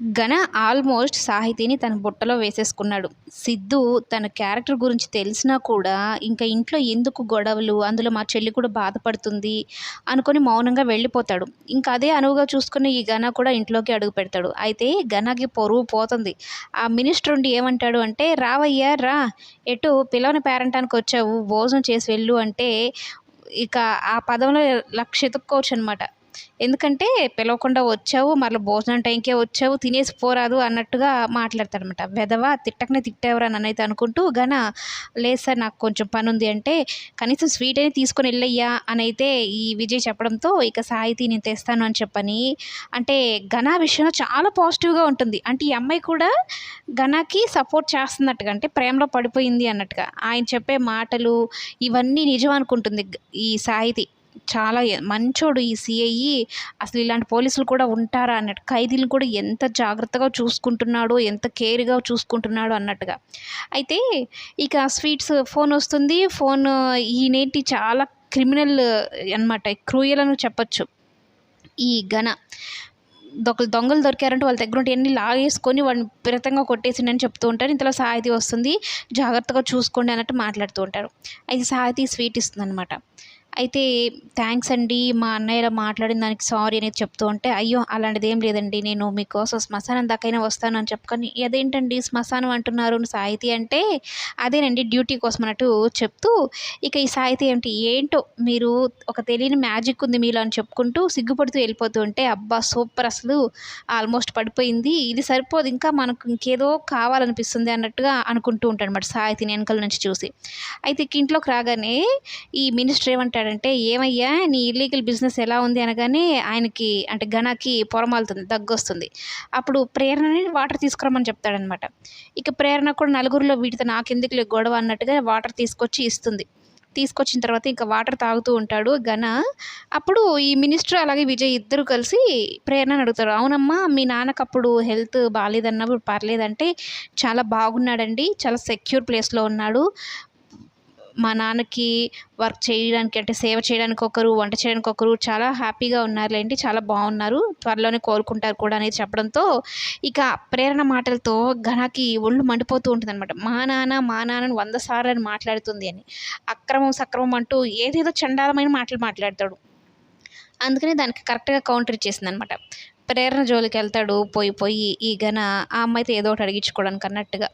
ఘన ఆల్మోస్ట్ సాహితీని తన బుట్టలో వేసేసుకున్నాడు. సిద్ధు తన క్యారెక్టర్ గురించి తెలిసినా కూడా ఇంకా ఇంట్లో ఎందుకు గొడవలు అందులో మా చెల్లి కూడా బాధపడుతుంది అనుకొని మౌనంగా వెళ్ళిపోతాడు. ఇంకా అదే అనువుగా చూసుకుని ఈ ఘన కూడా ఇంట్లోకి అడుగు పెడతాడు. అయితే ఘనకి పొరుగు పోతుంది. ఆ మినిస్టర్ ఉండి ఏమంటాడు అంటే రావయ్యా రా. ఎటు పిల్లవని పేరంటానికి వచ్చావు. భోజనం చేసి వెళ్ళు అంటే ఇక ఆ పదంలో లక్ష ఎత్తుక్కోవచ్చు అనమాట ఎందుకంటే పిలవకుండా వచ్చావు మళ్ళీ భోజనం టైంకే వచ్చావు తినేసి పోరాదు అన్నట్టుగా మాట్లాడతాడనమాట వెధవా తిట్టకనే తిట్టేవరా నన్నైతే అనుకుంటూ గన లేదు సార్ నాకు కొంచెం పని ఉంది అంటే కనీసం స్వీట్ అయినా తీసుకొని వెళ్ళయ్యా అని అయితే ఈ విజయ్ చెప్పడంతో ఇక సాయితి నేను తెస్తాను అని చెప్పని అంటే ఘన విషయంలో చాలా పాజిటివ్గా ఉంటుంది. అంటే ఈ అమ్మాయి కూడా ఘనాకి సపోర్ట్ చేస్తున్నట్టుగా అంటే ప్రేమలో పడిపోయింది అన్నట్టుగా. ఆయన చెప్పే మాటలు ఇవన్నీ నిజం అనుకుంటుంది ఈ సాయితి. చాలా మంచోడు ఈ సిఐ అసలు ఇలాంటి పోలీసులు కూడా ఉంటారా అన్నట్టు ఖైదీలను కూడా ఎంత జాగ్రత్తగా చూసుకుంటున్నాడో ఎంత కేర్గా చూసుకుంటున్నాడో అన్నట్టుగా. అయితే ఇక స్వీట్స్ ఫోన్ వస్తుంది. ఫోన్ ఈయనేంటి చాలా క్రిమినల్ అన్నమాట క్రూయల్ అని చెప్పచ్చు. ఈ ఘన దొంగలు దొంగలు దొరికారంటే వాళ్ళ దగ్గర ఉంటే అన్ని లాగేసుకొని వాడిని విపరీతంగా కొట్టేసిండని చెప్తూ ఉంటారు. ఇంతలో సాహితీ వస్తుంది జాగ్రత్తగా చూసుకోండి అన్నట్టు మాట్లాడుతూ ఉంటారు. అయితే సాహితీ స్వీట్ ఇస్తుంది అనమాట అయితే థ్యాంక్స్ అండి. మా అన్నయ్య ఇలా మాట్లాడిన దానికి సారీ అనేది చెప్తూ ఉంటే అయ్యో అలాంటిది ఏం లేదండి. నేను మీకోసం శ్మశానం దాకైనా వస్తాను అని చెప్పుకొని అదేంటండి శ్మశానం అంటున్నారు సాహితీ అంటే? అదేనండి డ్యూటీ కోసం అన్నట్టు చెప్తూ ఇక ఈ సాహితీ ఏంటి ఏంటో మీరు ఒక తెలియని మ్యాజిక్ ఉంది మీలో అని చెప్పుకుంటూ సిగ్గుపడుతూ వెళ్ళిపోతూ ఉంటే అబ్బా సూపర్ అసలు. ఆల్మోస్ట్ పడిపోయింది. ఇది సరిపోదు. ఇంకా మనకు ఇంకేదో కావాలనిపిస్తుంది అన్నట్టుగా అనుకుంటూ ఉంటాడు అనమాట సాహితీని వెనకల నుంచి చూసి. అయితే ఇక ఇంట్లోకి రాగానే ఈ మినిస్టర్ అంటే ఏమయ్యా నీ ఇల్లీగల్ బిజినెస్ ఎలా ఉంది? అనగానే ఆయనకి అంటే ఘనాకి పొరమాలుతుంది దగ్గు వస్తుంది అప్పుడు ప్రేరణని వాటర్ తీసుకురమ్మని చెప్తాడనమాట. ఇక ప్రేరణ కూడా నలుగురిలో వీటితో నాకెందుకు లేదు గొడవ అన్నట్టుగా వాటర్ తీసుకొచ్చి ఇస్తుంది. తీసుకొచ్చిన తర్వాత ఇంకా వాటర్ తాగుతూ ఉంటాడు ఘన. అప్పుడు ఈ మినిస్టర్ అలాగే విజయ్ ఇద్దరు కలిసి ప్రేరణను అడుగుతారు. అవునమ్మా మీ నాన్నకు అప్పుడు హెల్త్ బాగాలేదన్నప్పుడు పర్లేదంటే చాలా బాగున్నాడండి చాలా సెక్యూర్ ప్లేస్లో ఉన్నాడు. మా నాన్నకి వర్క్ చేయడానికి అంటే సేవ చేయడానికి ఒకరు వంట చేయడానికి ఒకరు చాలా హ్యాపీగా ఉన్నారులేంటి చాలా బాగున్నారు. త్వరలోనే కోరుకుంటారు కూడా అనేది చెప్పడంతో ఇక ప్రేరణ మాటలతో ఘనాకి ఒళ్ళు మండిపోతూ ఉంటుంది అనమాట మా నాన్న మా నాన్నని వంద సార్లు అని మాట్లాడుతుంది అని. అక్రమం సక్రమం అంటూ ఏదేదో చండాలమైన మాటలు మాట్లాడతాడు. అందుకని దానికి కరెక్ట్గా కౌంటర్ ఇచ్చేసింది అనమాట ప్రేరణ జోలికి వెళ్తాడు పోయి పోయి ఈ ఘన ఆ అమ్మాయితో ఏదో ఒకటి అడిగించుకోవడానికి అన్నట్టుగా